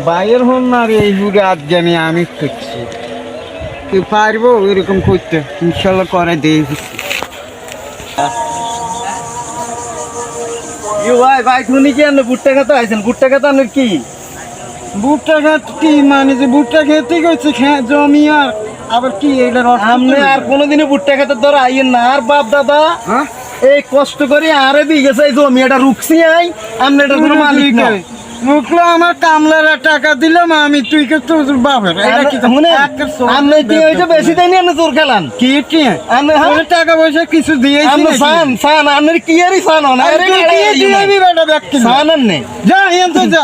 বাইরের হন না রে এই যুগে আজ জানি আমি করছি তুই পারব এরকম করতে? ইনশাল্লাহ করে ইউ ভাই ভাই তুমি কি আনলে ভুট্টা খেতে আইছেন? ভুট্টা খেতে আনলে কি? ভুট্টা খেত কি মানে যে ভুট্টা খেতে গেছে খে- জমি আর আবার কি অর্থ আর ভুট্টা খেতে ধরে আইয়েন না। আর বাপ দাদা হ্যাঁ? এই কষ্ট করে আরে দিয়ে গেছে জমি এটা রুকছি আই আপনি এটা কোনো মালিক মুখলো আমার কামলারা টাকা দিলাম আমি তুই কে তোর বাপের? এটা কি শুনে বেশি দেয়নি আপনি তোর খেলান? কি কি? হ্যাঁ? টাকা পয়সা কিছু দিয়েছি সান সান কি আরই সান হন আরে কি দিবি বেটা ব্যক্তি সান যা এন তো যা।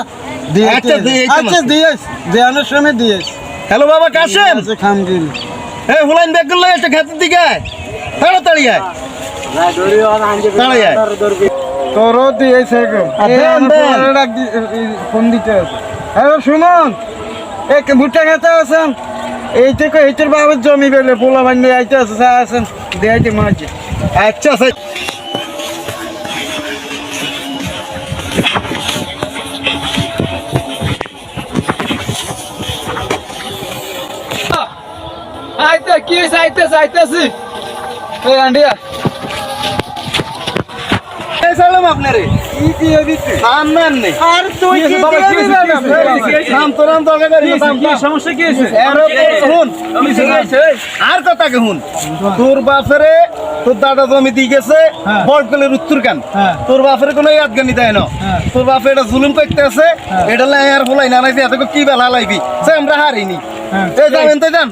দিয়ে আচ্ছা, দিয়ে আচ্ছা মাসে। দিয়েস দেওয়ানোর সময় হ্যালো বাবা কাশেম আছে খাম দিল এই হুলাইন ব্যাগগুলো এসে খেতের দিকে। আয়। তাড়াতাড়ি আয়। তাড়াতাড়ি আয় তোরও এই দেন। ফোনে দিতে আছে হ্যালো সুমন এক ভুট্টা খেতে আছেন এই থেকে এইটার বাবার জমি বেলে পোলা বান্ডে আইতে আছে চা আছেন দেয়াইতে মাঝে। আচ্ছা আচ্ছা। আইতে কি আইতেছি এই আন্ডিয়া আপনারে? কি দিয়ে না। আর তুই কি বাবা, কি? নাম নাম দরকার। সমস্যা কি শুন। আর কথা কে শুন তোর বাপেরে তোর দাদা জমি দিয়ে গেছে হ্যাঁ। বড়কলের উত্তর কান। হ্যাঁ। তোর বাপের কোনো ইয়াদগানি দেয় না। হ্যাঁ। তোর বাপে এটা জুলুম করতে আছে এটা লাই আর ফুলাই না নাইছে এত কি বেলা লাইবি সে আমরা হারিনি। এই যাবেন তো যান।